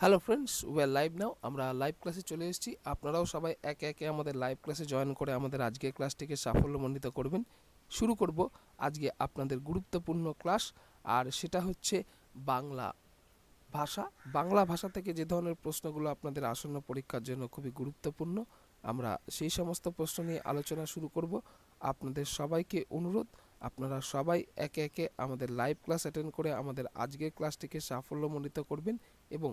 Hello friends well live now আমরা live ক্লাসে চলে এসেছি। আপনারাও সবাই একে একে আমাদের লাইভ ক্লাসে জয়েন করে আমাদের আজকের ক্লাসটিকে সাফল্যমণ্ডিত করবেন। শুরু করব আজকে আপনাদের গুরুত্বপূর্ণ ক্লাস আর সেটা হচ্ছে বাংলা ভাষা। বাংলা ভাষা থেকে যে ধরনের প্রশ্নগুলো আপনাদের আসন্ন পরীক্ষার জন্য খুবই গুরুত্বপূর্ণ, আমরা সেই সমস্ত প্রশ্ন নিয়ে আলোচনা শুরু করব। আপনাদের সবাইকে অনুরোধ, আপনারা সবাই একে একে আমাদের লাইভ ক্লাস অ্যাটেন্ড করে আমাদের আজকের ক্লাসটিকে সাফল্যমণ্ডিত করবেন এবং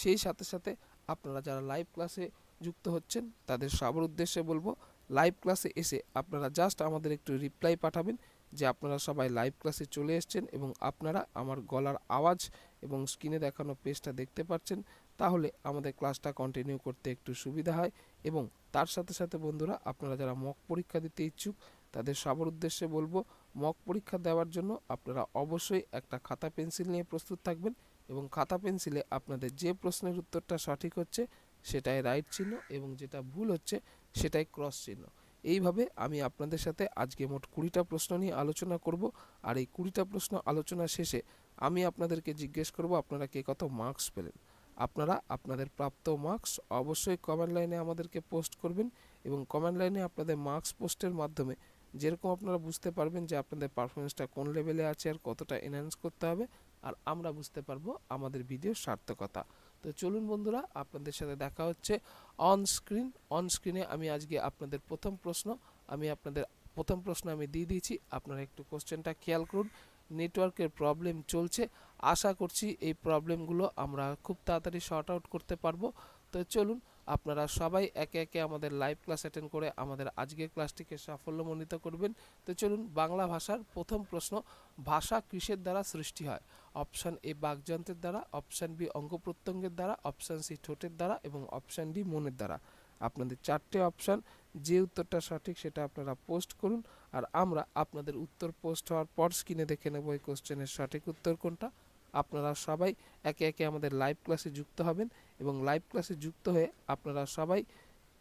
সেই সাথে সাথে আপনারা যারা লাইভ ক্লাসে যুক্ত হচ্ছেন, তাদের সবার উদ্দেশ্যে বলব লাইভ ক্লাসে এসে আপনারা জাস্ট আমাদের একটু রিপ্লাই পাঠাবেন যে আপনারা সবাই লাইভ ক্লাসে চলে এসছেন এবং আপনারা আমার গলার আওয়াজ এবং স্ক্রিনে দেখানো পেজটা দেখতে পাচ্ছেন তাহলে আমাদের ক্লাসটা কন্টিনিউ করতে একটু সুবিধা হয় এবং তার সাথে সাথে বন্ধুরা, আপনারা যারা মক পরীক্ষা দিতে ইচ্ছুক, তাদের সবার উদ্দেশ্যে বলব মক পরীক্ষা দেওয়ার জন্য আপনারা অবশ্যই একটা খাতা পেন্সিল নিয়ে প্রস্তুত থাকবেন এবং খাতা পেন্সিলে আপনাদের যে প্রশ্নের উত্তরটা সঠিক হচ্ছে, সেটাই রাইট চিহ্ন এবং যেটা ভুল হচ্ছে, সেটাই ক্রস চিহ্ন। এইভাবে আমি আপনাদের সাথে আজকে মোট কুড়িটা প্রশ্ন নিয়ে আলোচনা করব আর এই কুড়িটা প্রশ্ন আলোচনা শেষে আমি আপনাদেরকে জিজ্ঞেস করব আপনারা কে কত মার্কস পেলেন। আপনারা আপনাদের প্রাপ্ত মার্কস অবশ্যই কমেন্ট লাইনে আমাদেরকে পোস্ট করবেন এবং কমেন্ট লাইনে আপনাদের মার্কস পোস্টের মাধ্যমে যেরকম আপনারা বুঝতে পারবেন যে আপনাদের পারফরমেন্সটা কোন লেভেলে আছে আর কতটা এনহ্যান্স করতে হবে আর আমরা বুঝতে পারব আমাদের ভিডিওর সার্থকতা। তো চলুন বন্ধুরা, আপনাদের সাথে দেখা হচ্ছে অন স্ক্রিন অন স্ক্রিনে আমি আজকে আপনাদের প্রথম প্রশ্ন, আমি আপনাদের প্রথম প্রশ্ন আমি দিয়ে দিয়েছি। আপনারা একটু কোশ্চেনটা খেয়াল করুন। নেটওয়ার্কের প্রবলেম চলছে। আশা করছি এই প্রবলেমগুলো আমরা খুব তাড়াতাড়ি শর্ট আউট করতে পারব। তো চলুন আপনারা সবাই একে একে আমাদের লাইভ ক্লাস অ্যাটেন্ড করে আমাদের আজকের ক্লাসটিকে সাফল্যমণ্ডিত করবেন। তো চলুন বাংলা ভাষার প্রথম প্রশ্ন, ভাষা কিসের দ্বারা সৃষ্টি হয়? অপশান এ বাকযন্ত্রের দ্বারা অপশান বি অঙ্গ প্রত্যঙ্গের দ্বারা অপশান সি ঠোঁটের দ্বারা এবং অপশান ডি মনের দ্বারা। আপনাদের চারটে অপশান যে উত্তরটা সঠিক সেটা আপনারা পোস্ট করুন। আর আমরা আপনাদের উত্তর পোস্ট হওয়ার পর স্ক্রিনে দেখে নেব এই কোশ্চেনের সঠিক উত্তর কোনটা। আপনারা সবাই একে একে আমাদের লাইভ ক্লাসে যুক্ত হবেন এবং লাইভ ক্লাসে যুক্ত হয়ে আপনারা সবাই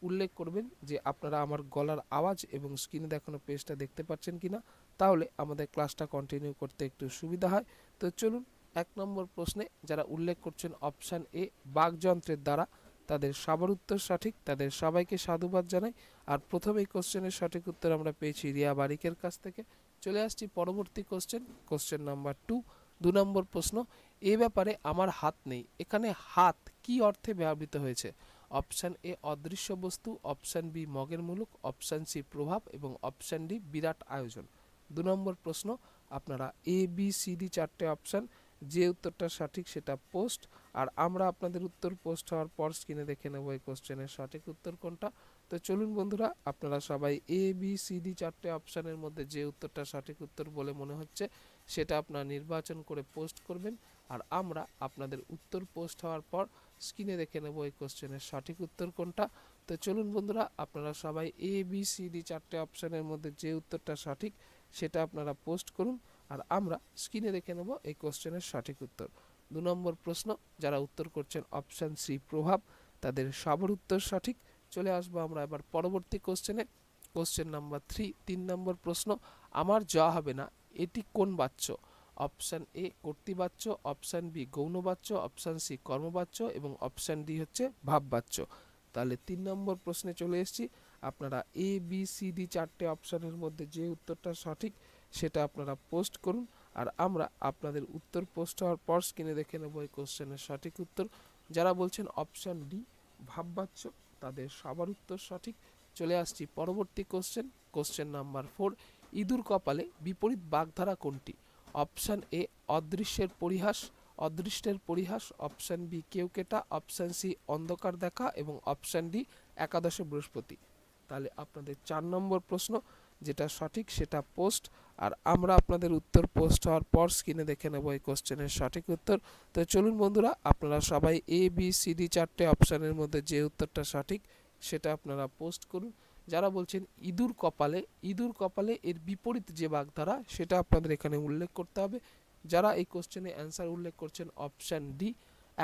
উল্লেখ করবেন যে আপনারা আমার গলার আওয়াজ এবং স্ক্রিনে দেখানো পেজটা দেখতে পাচ্ছেন কি না তাহলে আমাদের ক্লাসটা কন্টিনিউ করতে একটু সুবিধা হয়। তো চলুন, এক নম্বর প্রশ্নে যারা উল্লেখ করছেন অপশান এ বাকযন্ত্রের দ্বারা, তাদের সবার উত্তর সঠিক, তাদের সবাইকে সাধুবাদ জানাই। আর প্রথম এই কোশ্চেনের সঠিক উত্তর আমরা পেয়েছি রিয়া বারিকের কাছ থেকে। চলে আসছি পরবর্তী কোশ্চেন কোশ্চেন নাম্বার টু দু নম্বর প্রশ্ন, এ ব্যাপারে আমার হাত নেই। এখানে হাত কি অর্থে ব্যবহৃত হয়েছে? অপশান এ, অদৃশ্য বস্তু। অপশান বি, মগের মুলুক। অপশান সি, প্রভাব এবং অপশান ডি, বিরাট আয়োজন। দু নম্বর প্রশ্ন, আপনারা এ, বি, সি, ডি চারটে অপশান, যে উত্তরটা সঠিক সেটা পোস্ট। আর আমরা আপনাদের উত্তর পোস্ট হওয়ার পর স্ক্রিনে দেখে নেব এই কোশ্চেনের সঠিক উত্তর কোনটা। তো চলুন বন্ধুরা, আপনারা সবাই এ, বি, সি, ডি চারটে অপশানের মধ্যে যে উত্তরটা সঠিক উত্তর বলে মনে হচ্ছে সেটা আপনারা নির্বাচন করে পোস্ট করবেন। আর আমরা আপনাদের উত্তর পোস্ট হওয়ার পর স্ক্রিনে দেখে নেব এই কোশ্চেনের সঠিক উত্তর কোনটা। তো চলুন বন্ধুরা, আপনারা সবাই এ বি সি ডি চারটে অপশানের মধ্যে যে উত্তরটা সঠিক সেটা আপনারা পোস্ট করুন। আর আমরা স্ক্রিনে দেখে নেব এই কোশ্চেনের সঠিক উত্তর। দু নম্বর প্রশ্ন, যারা উত্তর করছেন অপশান সি প্রভাব, তাদের সবার উত্তর সঠিক। চলে আসব আমরা এবার পরবর্তী কোশ্চেনে। কোশ্চেন নাম্বার থ্রি তিন নম্বর প্রশ্ন, আমার যা হবে না এটি কোন বাচ্য? অপশান এ কর্তৃবাচ্য, অপশান বি গৌণবাচ্য, অপশান সি কর্মবাচ্য এবং অপশান ডি হচ্ছে ভাববাচ্য। তাহলে তিন নম্বর প্রশ্নে চলে এসেছি। আপনারা এ, বি, সি, ডি চারটে অপশানের মধ্যে যে উত্তরটা সঠিক সেটা আপনারা পোস্ট করুন। আর আমরা আপনাদের উত্তর পোস্ট হওয়ার পর স্ক্রিনে দেখে নেব এই কোশ্চেনের সঠিক উত্তর। যারা বলছেন অপশান ডি ভাববাচ্য, তাদের সবার উত্তর সঠিক। চলে আসছি পরবর্তী কোশ্চেন কোশ্চেন নাম্বার ফোর। ইঁদুর কপালে বিপরীত বাগধারা কোনটি? অপশান এ, অদৃশ্যের পরিহাস, অদৃষ্টের পরিহাস, অপশান বি কেউকেটা অপশান সি, অন্ধকার দেখা এবং অপশান ডি, একাদশে বৃহস্পতি। তাহলে আপনাদের চার নম্বর প্রশ্ন, যেটা সঠিক সেটা পোস্ট, আর আমরা আপনাদের উত্তর পোস্ট হওয়ার পর স্ক্রিনে দেখে নেব এই কোশ্চেনের সঠিক উত্তর। তো চলুন বন্ধুরা, আপনারা সবাই এ বি সি ডি চারটে অপশানের মধ্যে যে উত্তরটা সঠিক সেটা আপনারা পোস্ট করুন। যারা বলছেন ইঁদুর কপালে ইঁদুর কপালে এর বিপরীত যে বাগধারা সেটা আপনাদের এখানে উল্লেখ করতে হবে। যারা এই কোশ্চেনে অ্যান্সার উল্লেখ করছেন অপশান ডি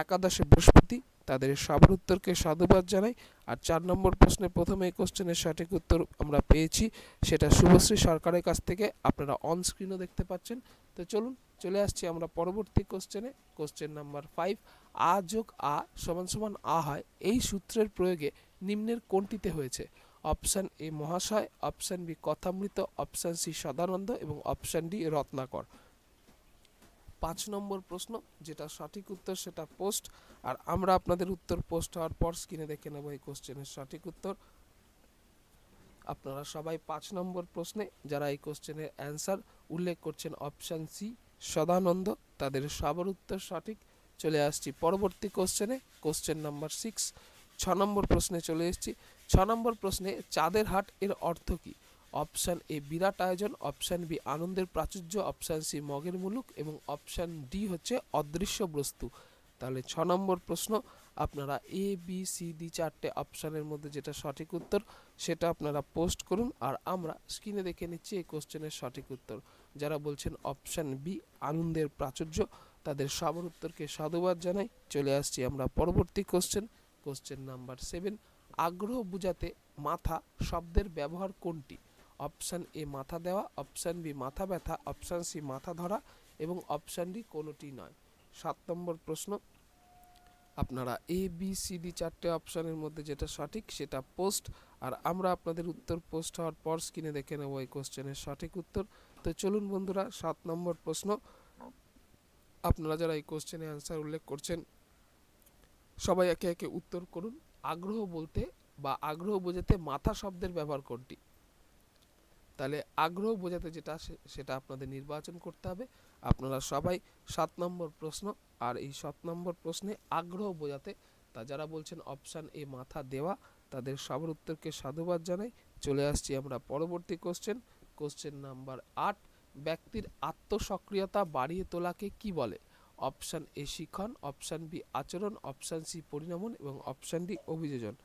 একাদশে বৃহস্পতি, তাদের সবার উত্তরকে সাধুবাদ জানাই। আর চার নম্বর প্রশ্নে প্রথমে এই কোশ্চেনের সঠিক উত্তর আমরা পেয়েছি, সেটা শুভশ্রী সরকারের কাছ থেকে, আপনারা অন স্ক্রিনও দেখতে পাচ্ছেন। তো চলুন, চলে আসছি আমরা পরবর্তী কোশ্চেনে কোশ্চেন নাম্বার ফাইভ আ যোগ আ সমান সমান আ হয়, এই সূত্রের প্রয়োগে নিম্নের কোনটিতে হয়েছে? অপশান এ মহাশয়, option B Kathamrita, option C Sadananda এবং অপশান ডি রত্নাকর। পাঁচ নম্বর প্রশ্ন, যেটা সঠিক উত্তর সেটা পোস্ট। আর আমরা আপনাদের উত্তর পোস্ট হওয়ার পর স্ক্রিনে দেখে নেব এই কোশ্চেনের সঠিক উত্তর। আপনারা সবাই পাঁচ নম্বর প্রশ্নে যারা এই কোশ্চেনের অ্যান্সার উল্লেখ করছেন অপশান সি সদানন্দ, তাদের সবার উত্তর সঠিক। চলে আসছি পরবর্তী কোশ্চেনে কোশ্চেন নাম্বার সিক্স ছ নম্বর প্রশ্নে চলে এসেছি। ছ নম্বর প্রশ্নে চাঁদের হাট এর অর্থ কী? অপশান এ বিরাট আয়োজন, অপশান বি আনন্দের প্রাচুর্য, অপশান সি মগের মুলুক এবং অপশান ডি হচ্ছে অদৃশ্য বস্তু। তাহলে ছ নম্বর প্রশ্ন, আপনারা এ, বি, সি, ডি চারটে অপশানের মধ্যে যেটা সঠিক উত্তর, সেটা আপনারা পোস্ট করুন আর আমরা স্ক্রিনে দেখে নিচ্ছি এই কোশ্চেনের সঠিক উত্তর। যারা বলছেন অপশান বি আনন্দের প্রাচুর্য, তাদের সবার উত্তরকে সাধুবাদ জানাই। চলে আসছি আমরা পরবর্তী কোশ্চেন। কোশ্চেন নাম্বার সেভেন আগ্রহ বুঝাতে মাথা শব্দের ব্যবহার কোনটি? অপশান এ মাথা দেওয়া অপশান বি মাথা ব্যথা অপশান সি মাথা ধরা এবং অপশান ডি কোনোটি নয়। সাত নম্বর প্রশ্ন, আপনারা এ বি সি ডি চারটে অপশানের মধ্যে যেটা সঠিক সেটা পোস্ট আর আমরা আপনাদের উত্তর পোস্ট হওয়ার পর স্ক্রিনে দেখে নেব এই কোশ্চেনের সঠিক উত্তর। তো চলুন বন্ধুরা, সাত নম্বর প্রশ্ন, আপনারা যারা এই কোশ্চেনে অ্যান্সার উল্লেখ করছেন সবাই একে একে উত্তর করুন। আগ্রহ বলতে বা আগ্রহ বোঝাতে মাথা শব্দের ব্যবহার কোনটি? তাহলে আগ্রহ বোঝাতে যেটা সেটা আপনাদের নির্বাচন করতে হবে। আপনারা সবাই সাত নম্বর প্রশ্ন আর এই সাত নম্বর প্রশ্নে আগ্রহ বোঝাতে, তা যারা বলছেন অপশান এ মাথা দেওয়া, তাদের সবার উত্তরকে সাধুবাদ জানাই। চলে আসছি আমরা পরবর্তী কোশ্চেন কোশ্চেন নাম্বার আট। ব্যক্তির আত্মসক্রিয়তা বাড়িয়ে তোলাকে কি বলে? অপশান এ শিখন অপশান বি আচরণ, অপশান সি পরিণমন এবং অপশান ডি অভিযোজন।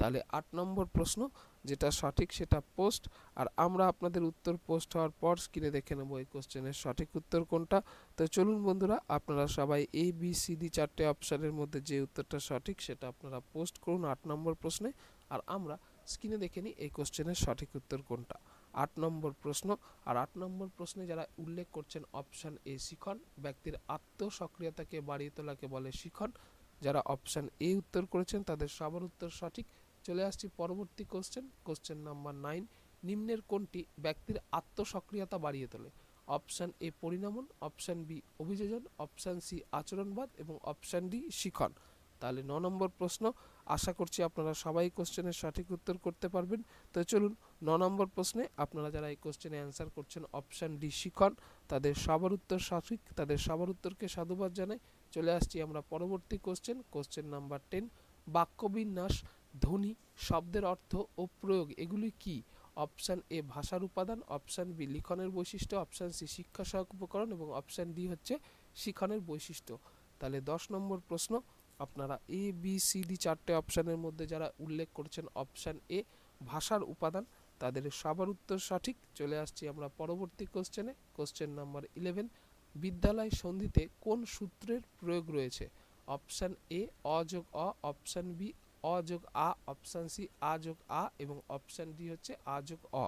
তাহলে আট নম্বর প্রশ্ন, যেটা সঠিক সেটা পোস্ট। আর আমরা আপনাদের উত্তর পোস্ট হওয়ার পর স্ক্রিনে দেখে নেব এই কোশ্চেনের সঠিক উত্তর কোনটা। তো চলুন বন্ধুরা, আপনারা সবাই এ বি সি ডি চারটে অপশানের মধ্যে যে উত্তরটা সঠিক সেটা আপনারা পোস্ট করুন আট নম্বর প্রশ্নে। আর আমরা স্ক্রিনে দেখে নিই এই কোশ্চেনের সঠিক উত্তর কোনটা। আট নম্বর প্রশ্ন। আর আট নম্বর প্রশ্নে যারা উল্লেখ করছেন অপশান এ শিখন, ব্যক্তির আত্মসক্রিয়তাকে বাড়িয়ে তোলাকে বলে শিখন। যারা অপশান এ উত্তর করেছেন তাদের সবার উত্তর সঠিক। চলে আসছি পরবর্তী কোশ্চেন কোশ্চেন নাম্বার নাইন নিম্নের কোনটি ব্যক্তির আত্মসক্রিয়তা বাড়িয়ে তোলে? অপশান এ পরিণমন, অপশান বি অভিযোজন, অপশান সি আচরণবাদ এবং অপশান ডি শিখন। তাহলে ন নম্বর প্রশ্ন। আশা করছি আপনারা সবাই কোশ্চেনের সঠিক উত্তর করতে পারবেন। তো চলুন ন নম্বর প্রশ্নে আপনারা যারা এই কোশ্চেনে অ্যান্সার করছেন অপশান ডি শিখন, তাদের সবার উত্তর সঠিক, তাদের সবার উত্তরকে সাধুবাদ জানাই। চলে আসছি আমরা পরবর্তী কোশ্চেন কোশ্চেন নাম্বার টেন বাক্যবিন্যাস, ধ্বনি, শব্দের অর্থ ও প্রয়োগ, এগুলি কি? অপশান এ ভাষার উপাদান অপশান বি লিখনের বৈশিষ্ট্য অপশান সি শিক্ষা সহায়ক উপকরণ এবং অপশান ডি হচ্ছে শিখনের বৈশিষ্ট্য। তাহলে দশ নম্বর প্রশ্ন, আপনারা এ বি সি ডি চারটে অপশানের মধ্যে যারা উল্লেখ করছেন অপশান এ ভাষার উপাদান তাদের সবার উত্তর সঠিক। চলে আসছি আমরা পরবর্তী কোশ্চেনে কোশ্চেন নাম্বার ইলেভেন বিদ্যালয় সন্ধিতে কোন সূত্রের প্রয়োগ রয়েছে? অপশান এ অযোগ অ অপশান বি অযোগ আ অপশান সি আ যোগ আ এবং অপশান ডি হচ্ছে আ যোগ অ।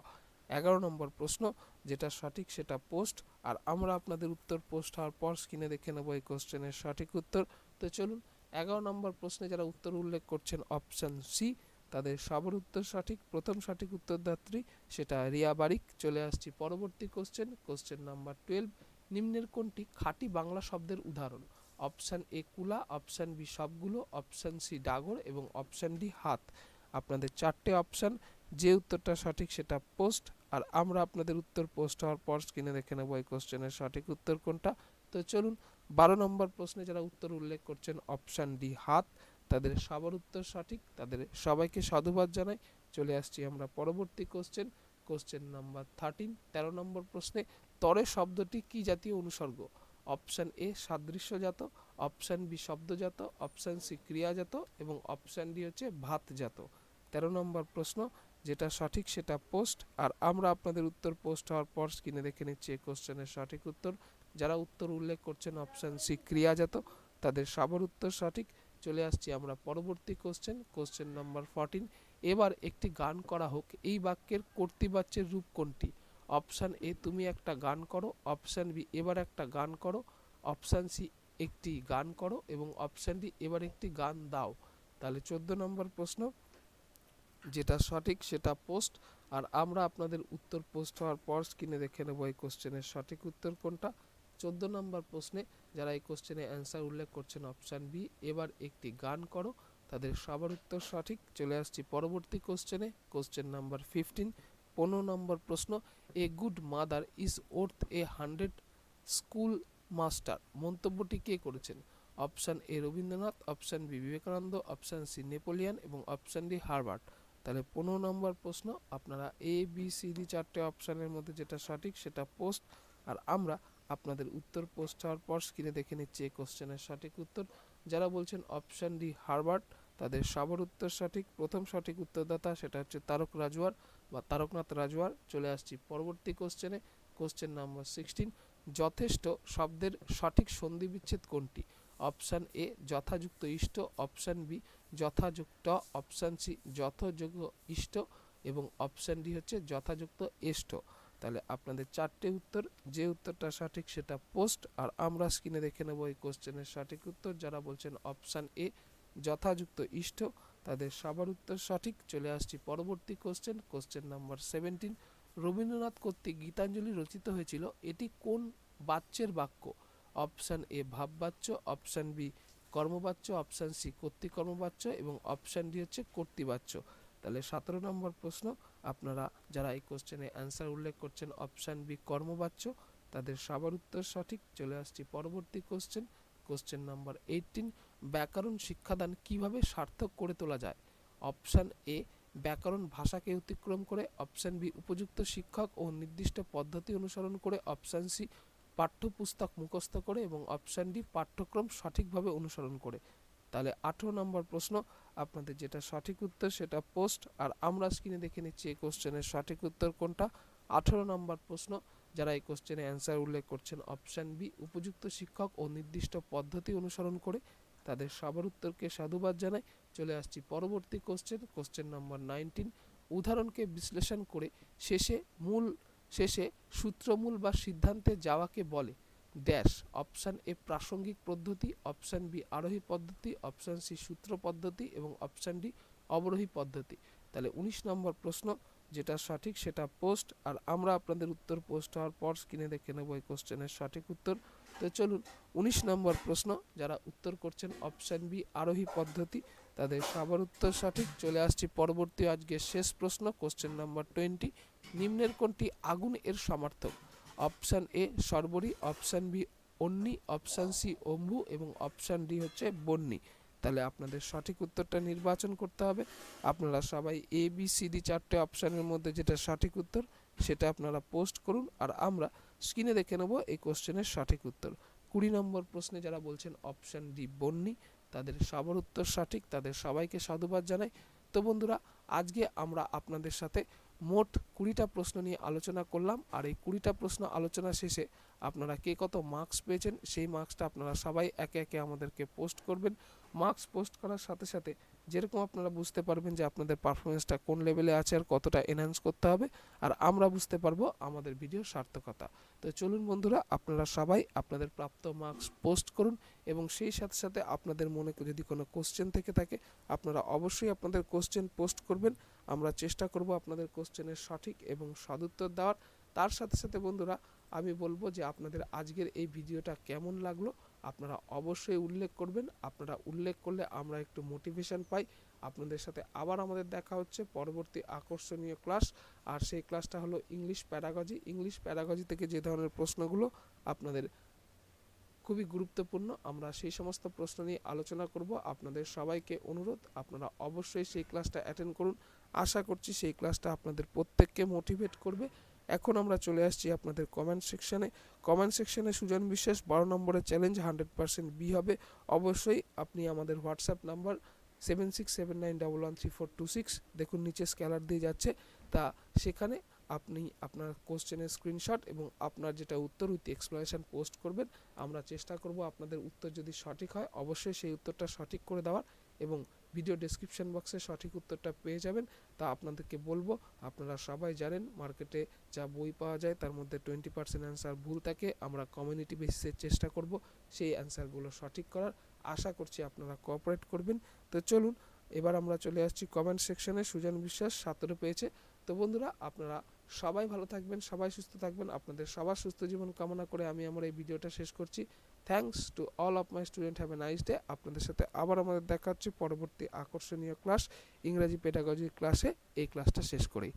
এগারো নম্বর প্রশ্ন, যেটা সঠিক সেটা পোস্ট আর আমরা আপনাদের উত্তর পোস্ট হওয়ার পর স্ক্রিনে দেখে নেব এই কোশ্চেনের সঠিক উত্তর। তো চলুন, এগারো নম্বর প্রশ্নে যারা উত্তর উল্লেখ করছেন অপশান সি তাদের সবর উত্তর সঠিক, প্রথম সঠিক উত্তরদাত্রী সেটা রিয়া বারিক। চলে আসছি পরবর্তী কোশ্চেন কোশ্চেন নাম্বার টুয়েলভ নিম্নের কোনটি খাঁটি বাংলা শব্দের উদাহরণ? অপশান এ কুলা অপশান বি সবগুলো অপশান সি ডাগর এবং অপশান ডি হাত। আপনাদের চারটে অপশান যে উত্তরটা সঠিক সেটা পোস্ট আর আমরা আপনাদের উত্তর পোস্ট হওয়ার পর স্ক্রিনে দেখে নেব এই কোশ্চেনের সঠিক উত্তর কোনটা। তো চলুন, বারো নম্বর প্রশ্নে যারা উত্তর উল্লেখ করছেন অপশান ডি হাত। তাদের সবার উত্তর সঠিক, তাদের সবাইকে সাধুবাদ জানাই। চলে আসছি আমরা পরবর্তী কোশ্চেন কোশ্চেন নাম্বার থার্টিন তেরো নম্বর প্রশ্নে। তরে শব্দটি কি জাতীয় অনুসর্গ? অপশান এ সাদৃশ্যজাত অপশান বি শব্দজাত অপশান সি ক্রিয়াজাত এবং অপশান ডি হচ্ছে ভাতজাত। তেরো নম্বর প্রশ্ন, যেটা সঠিক সেটা পোস্ট আর আমরা আপনাদের উত্তর পোস্ট হওয়ার পর স্ক্রিনে দেখে নিচ্ছি এই কোশ্চেনের সঠিক উত্তর। যারা উত্তর উল্লেখ করছেন অপশান সি ক্রিয়াজাত, তাদের সবার উত্তর সঠিক। চলে আসছি আমরা পরবর্তী কোশ্চেন কোশ্চেন নাম্বার ফোরটিন এবার একটি গান করা হোক, এই বাক্যের কর্তৃবাচ্যের রূপ কোনটি? অপশান এ তুমি একটা গান করো। অপশান বি এবার একটা গান করো। অপশান সি একটি গান করো এবং অপশান ডি এবার একটি গান দাও। তাহলে চোদ্দ নম্বর প্রশ্ন। যেটা সঠিক, সেটা পোস্ট আর আমরা আপনাদের উত্তর পোস্ট হওয়ার পর স্ক্রিনে দেখে নেব এই কোশ্চেনের সঠিক উত্তর কোনটা। চোদ্দ নম্বর প্রশ্নে যারা এই কোশ্চেনে অ্যান্সার উল্লেখ করছেন অপশান বি এবার একটি গান করো, তাদের সবার উত্তর সঠিক। চলে আসছি পরবর্তী কোশ্চেনে কোশ্চেন নাম্বার ফিফটিন পনেরো নম্বর প্রশ্ন, a good mother is worth a hundred school master মন্তব্যটি কে করেছেন? Option A Rabindranath option B Vivekananda option C Napoleon এবং অপশান ডি হার্বার্ট তাহলে পনেরো নম্বর প্রশ্ন, আপনারা এ বি সি ডি চারটে অপশানের মধ্যে যেটা সঠিক সেটা পোস্ট আর আমরা আপনাদের উত্তর পোস্ট হওয়ার পর স্ক্রিনে দেখে নিচ্ছি এই কোশ্চেনের সঠিক উত্তর। যারা বলছেন অপশান ডি হার্বার্ট তাদের সবার উত্তর সঠিক। প্রথম সঠিক উত্তরদাতা সেটা হচ্ছে তারক রাজওয়ার বা তারকনাথ রাজওয়ার। চলে আসছি পরবর্তী কোশ্চেনে কোশ্চেন নাম্বার সিক্সটিন যথেষ্ট শব্দের সঠিক সন্ধি বিচ্ছেদ কোনটি? অপশান এ যথাযুক্ত ইষ্ট। অপশান বি যথাযুক্ত। অপশান সি যথাযোগ্য ইষ্ট। এবং অপশান ডি হচ্ছে যথাযুক্ত এষ্ট। তাহলে আপনাদের চারটে উত্তর, যে উত্তরটা সঠিক সেটা পোস্ট আর আমরা স্ক্রিনে দেখে নেব এই কোশ্চেনের সঠিক উত্তর। যারা বলছেন অপশান এ যথাযুক্ত ইষ্ট, তাদের সবার উত্তর সঠিক। চলে আসছি পরবর্তী question question number seventeen Rabindranath কর্তৃক গীতাঞ্জলি রচিত হয়েছিল, এটি কোন বাচ্যের বাক্য? অপশান এ ভাববাচ্য অপশান বি কর্মবাচ্য অপশান সি কর্তৃকর্মবাচ্য, এবং অপশান ডি হচ্ছে কর্তৃবাচ্য। তাহলে সতেরো নম্বর প্রশ্ন আপনারা যারা এই কোশ্চেনে অ্যান্সার উল্লেখ করছেন অপশান বি কর্মবাচ্য, তাদের সবার উত্তর সঠিক। চলে আসছি পরবর্তী কোশ্চেন কোশ্চেন নাম্বার এইটিন ব্যাকরণ শিক্ষাদান কীভাবে সার্থক করে তোলা যায়? অপশান এ ব্যাকরণ ভাষাকে অতিক্রম করে। অপশান বি উপযুক্ত শিক্ষক ও নির্দিষ্ট পদ্ধতি অনুসরণ করে। অপশান সি পাঠ্যপুস্তক মুখস্থ করে এবং অপশান ডি পাঠ্যক্রম সঠিকভাবে অনুসরণ করে। তাহলে আঠেরো নম্বর প্রশ্ন, আপনাদের যেটা সঠিক উত্তর সেটা পোস্ট আর আমরা স্ক্রিনে দেখে নিচ্ছি এই কোশ্চেনের সঠিক উত্তর কোনটা? আঠেরো নম্বর প্রশ্ন, যারা এই কোশ্চেনে অ্যান্সার উল্লেখ করছেন অপশান বি উপযুক্ত শিক্ষক ও নির্দিষ্ট পদ্ধতি অনুসরণ করে তাদের সবার উত্তরকে সাধুবাদ জানাই। চলে আসছি পরবর্তী কোশ্চেন কোশ্চেন নাম্বার নাইনটিন উদাহরণকে বিশ্লেষণ করে শেষে মূল, শেষে সূত্রমূল বা সিদ্ধান্তে যাওয়াকে বলে। ড্যাশ, অপশান এ প্রাসঙ্গিক পদ্ধতি, অপশান বি আরোহী পদ্ধতি, অপশান সি সূত্র পদ্ধতি এবং অপশান ডি অবরোহী পদ্ধতি। তাহলে উনিশ নম্বর প্রশ্ন, যেটা সঠিক সেটা পোস্ট। আর আমরা আপনাদের উত্তর পোস্ট হওয়ার পর স্ক্রিনে দেখে নেব এই কোশ্চেনের সঠিক উত্তর। তো চলুন, উনিশ নম্বর প্রশ্ন, যারা উত্তর করছেন অপশান বি আরোহী পদ্ধতি, তাদের সবার উত্তর সঠিক। চলে আসছি পরবর্তী আজকের শেষ প্রশ্ন, কোশ্চেন নাম্বার টোয়েন্টি। নিম্নের কোনটি আগুন এর সমার্থক? অপশান এ সর্বরি, অপশান বি অন্নি অপশান সি অম্বু এবং অপশান ডি হচ্ছে বন্যি। তাহলে আপনাদের সঠিক উত্তরটা নির্বাচন করতে হবে। আপনারা সবাই এ, বি, সি, ডি চারটে অপশানের মধ্যে যেটা সঠিক উত্তর সেটা আপনারা পোস্ট করুন আর আমরা স্ক্রিনে দেখে নেব এই কোশ্চেনের সঠিক উত্তর। কুড়ি নম্বর প্রশ্নে যারা বলছেন অপশান ডি বন্নি তাদের সবার উত্তর সঠিক, তাদের সবাইকে সাধুবাদ জানাই। তো বন্ধুরা, আজকে আমরা আপনাদের সাথে মোট কুড়িটা প্রশ্ন নিয়ে আলোচনা করলাম। আর এই কুড়িটা প্রশ্ন আলোচনা শেষে আপনারা কে কত মার্কস পেয়েছেন, সেই মার্কসটা আপনারা সবাই একে একে আমাদেরকে পোস্ট করবেন। মার্কস পোস্ট করার সাথে সাথে যেরকম আপনারা বুঝতে পারবেন যে আপনাদের পারফরমেন্সটা কোন লেভেলে আছে আর কতটা এনহ্যান্স করতে হবে, আর আমরা বুঝতে পারব আমাদের ভিডিওর সার্থকতা। তো চলুন বন্ধুরা, আপনারা সবাই আপনাদের প্রাপ্ত মার্কস পোস্ট করুন এবং সেই সাথে সাথে আপনাদের মনে যদি কোনো কোশ্চেন থেকে থাকে, আপনারা অবশ্যই আপনাদের কোশ্চেন পোস্ট করবেন। আমরা চেষ্টা করব আপনাদের কোশ্চেনের সঠিক এবং সদুত্তর দেওয়ার। তার সাথে সাথে বন্ধুরা, আমি বলব যে আপনাদের আজকের এই ভিডিওটা কেমন লাগল? আপনারা অবশ্যই উল্লেখ করবেন। আপনারা উল্লেখ করলে আমরা একটু মোটিভেশন পাই। আপনাদের সাথে আবার আমাদের দেখা হচ্ছে পরবর্তী আকর্ষণীয় ক্লাস আর সেই ক্লাসটা হলো ইংলিশ প্যারাগজি ইংলিশ প্যারাগজি থেকে যে ধরনের প্রশ্নগুলো আপনাদের খুবই গুরুত্বপূর্ণ, আমরা সেই সমস্ত প্রশ্ন নিয়ে আলোচনা করব। আপনাদের সবাইকে অনুরোধ, আপনারা অবশ্যই সেই ক্লাসটা অ্যাটেন্ড করুন। আশা করছি সেই ক্লাসটা আপনাদের প্রত্যেককে মোটিভেট করবে। এখন আমরা চলে আসছি আপনাদের কমেন্ট সেকশনে কমেন্ট সেকশনে সুজন বিশ্বাস, বারো নম্বরের চ্যালেঞ্জ হান্ড্রেড পার্সেন্ট বি হবে। অবশ্যই আপনি আমাদের WhatsApp number seven six seven nine double one three four two six দেখুন নিচে স্ক্যালার দিয়ে যাচ্ছে। তা সেখানে আপনি আপনার কোশ্চেনের স্ক্রিনশট এবং আপনার যেটা উত্তর উইথ এক্সপ্লেনেশন পোস্ট করবেন। আমরা চেষ্টা করব আপনাদের উত্তর যদি সঠিক হয়, অবশ্যই সেই উত্তরটা সঠিক করে দেওয়ার এবং ভিডিও ডেসক্রিপশন বক্সে সঠিক উত্তরটা পেয়ে যাবেন। তা আপনাদেরকে বলব, আপনারা সবাই জানেন মার্কেটে যা বই পাওয়া যায় তার মধ্যে টোয়েন্টি পার্সেন্ট অ্যান্সার ভুল থাকে। আমরা কমিউনিটি বেসিসে চেষ্টা করব সেই অ্যান্সারগুলো সঠিক করার। আশা করছি আপনারা কোঅপারেট করবেন। তো চলুন, এবার আমরা চলে আসছি কমেন্ট সেকশনে সুজন বিশ্বাস সতেরো পেয়েছে। তো বন্ধুরা, আপনারা সবাই ভালো থাকবেন, সবাই সুস্থ থাকবেন। আপনাদের সবার সুস্থ জীবন কামনা করে আমি আমার এই ভিডিওটা শেষ করছি। Thanks to all of my student have a nice day আপনাদের সাথে আবার আমাদের দেখা হচ্ছে পরবর্তী আকর্ষণীয় ক্লাস ইংরাজি পেডাগজির ক্লাসে এই ক্লাসটা শেষ করেই